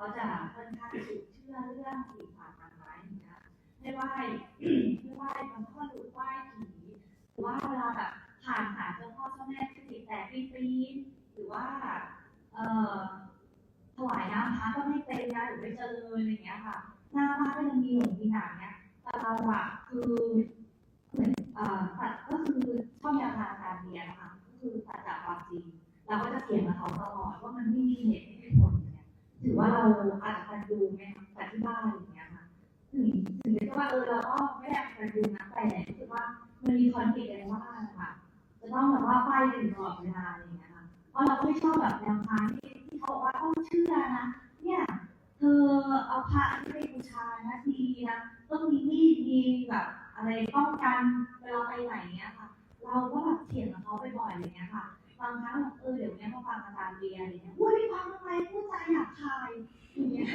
เขาจะค่อนข้างเชื่อเรื่องสิ่งผ่านทางไม้อย่างเงี้ยไม่ว่าไม่ว่าบางข้อหรือว่าผีหรือว่าเวลาแบบผ่านหาเจ้าพ่อเจ้าแม่ที่ติดแต่ปีปีนหรือว่าเอ่อถวายน้ำพระก็ไม่เป็นนะหรือไม่เจริญอะไรอย่างเงี้ยค่ะหน้าบ้านก็ยังมีหลงมีหนามเนี้ยแต่เราอะคือเหมือนเอ่อตัดก็คือชอบแนวทางการเรียนนะคะก็คือตัดจากความจริงเราก็จะเถียงกับเขาตลอดว่ามันไม่มีเหตุ เราอาจจะกันดูไหมคะแต่ที่บ้านอย่างเงี้ยค่ะถึงถึงจะว่าเออเราก็ไม่ได้กันดูนะแต่รู้สึกว่ามันมีคอนฟ lict กันว่าค่ะจะต้องแบบว่าป้ายถึงตลอดเวลาอะไรอย่างเงี้ยค่ะเพราะเราไม่ชอบแบบแนวทางที่ที่เขาบอกว่าต้องเชื่อนะเนี่ยเธอเอาพระที่ไปบูชานะดีนะต้องมีมีดมีแบบอะไรป้องกันเวลาไปไหนเนี้ยค่ะ เราก็แบบเถียงกับเขาไปบ่อยๆอะไรเงี้ยค่ะบางครั้งเออเดี๋ยวเนี้ยมาฟังอาจารย์เรียนอะไรเงี้ยอุ้ยฟังทำไมพูดใจหยาบคายอย่างเงี้ย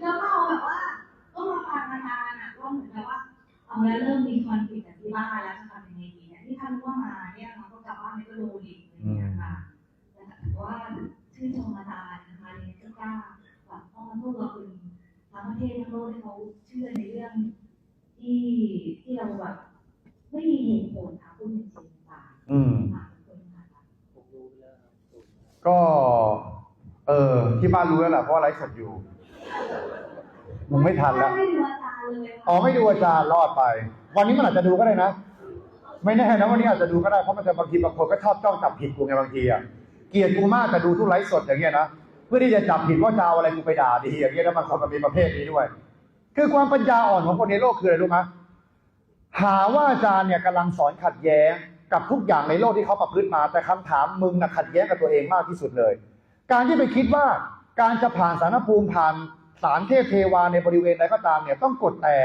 แล้วเราแบบว่าก็มาฟังอาจารย์อะก็เหมือนกับว่า เอาแล้วเริ่มมีคอนฟ lict กับที่บ้านแล้วจะทำยังไงดีเนี่ยที่ท่านว่ามาเนี่ยเราก็กลับบ้านไม่ก็โดนอีกอะไรเงี้ยค่ะแต่ว่าชื่นชมอาจารย์นะคะในที่กล้าแบบพราะมันพวกเราเป็นทั้งประเทศทั้งโลกที่เขาเชื่อในเรื่องที่ที่เราแบบไม่มีเหตุผลค่ะพูดจริงๆค่ะอืมก็ เออที่บ้านรู้แล้วแหละเพราะไลฟ์สดอยู่ มึงไม่ทันแล้ว เลยอ๋อไม่ดูอาจารย์รอดไป วันนี้มันอาจจะดูก็ได้นะ ไม่แน่นะวันนี้อาจจะดูก็ได้เพราะมันจะบางทีบางคนก็ชอบจ้องจับผิดกูไงบางทีอะเกลียดกูมากแต่ดูทุกไลฟ์สดอย่างเงี้ยนะเพื่อที่จะจับผิดว่าจะเอาอะไรกูไปด่าดีอย่างเงี้ยแล้วบางคนมันมีประเภทนี้ด้วย คือความปัญญาอ่อนของคนในโลกคืออะไรรู้ไหมหาว่าอาจารย์เนี่ยกำลังสอนขัดแย้งกับทุกอย่างในโลกที่เขาประพฤติมา แต่คำถามมึงนะขัดแย้งกับตัวเองมากที่สุดเลย การที่ไปคิดว่าการจะผ่านสารภูมิผ่าน สารเทพเทวาในบริเวณใดก็ตามเนี่ยต้องกดแต่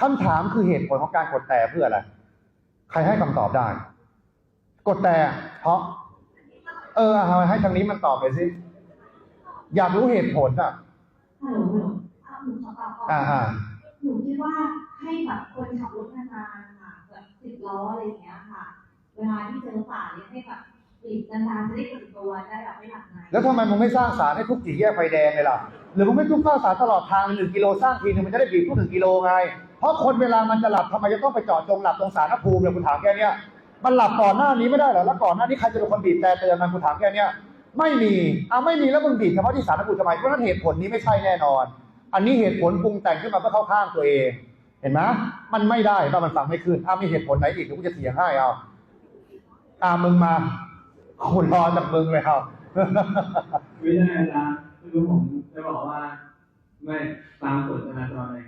คำถามคือเหตุผลของการกดแต่เพื่ออะไร ใครให้คำตอบได้ กดแต่เพราะ เออเอาให้ทางนี้มันตอบไปสิอยากรู้เหตุผลอะฮัลโหลฮัลโหลอะหนูขอตอบก่อนอ่าอ่าหนูคิดว่าให้แบบคนขับรถนานๆค่ะแบบสิบล้ออะไรอย่างเงี้ยค่ะ เวลาที่เจอป่าเนี่ยให้แบบปิดนานๆจะได้ตื่นตัวได้แบบไม่หลับในแล้วทำไมมึงไม่สร้างสารให้ทุกสี่แยกไฟแดงเลยล่ะ หรือมึงไม่ทุกสร้างสารตลอดทางหนึ่งกิโลสร้างทีนึงมันจะได้บีบทุกหนึ่งกิโลไง เพราะคนเวลามันจะหลับทำไมจะต้องไปเจาะจงหลับตรงสารภูมิเนี่ยกูถามแค่เนี้ยมันหลับก่อนหน้านี้ไม่ได้เหรอแล้วก่อนหน้านี้ใครจะเป็นคนบีบแต่เตือนมันกูถามแค่เนี้ยไม่มีอะไม่มีแล้วมึงบีบเฉพาะที่สารภูมิทำไมเพราะนั้นเหตุผลนี้ไม่ใช่แน่นอน อันนี้เหตุผลปรุงแต่งขึ้นมาเพื่อเข้าข้างตัวเอง เห็นไหมมันไม่ได้ถ้ามันฟังไม่ขึ้นอะมีเหตุผลไหนอีกเดี๋ยวกูจะเถียงให้เอาอะมึงมาคุณรอจากมึงเลยครับวิทยาอาจารย์คือผม บอกว่า ไม่ตามกฎจราจรอะ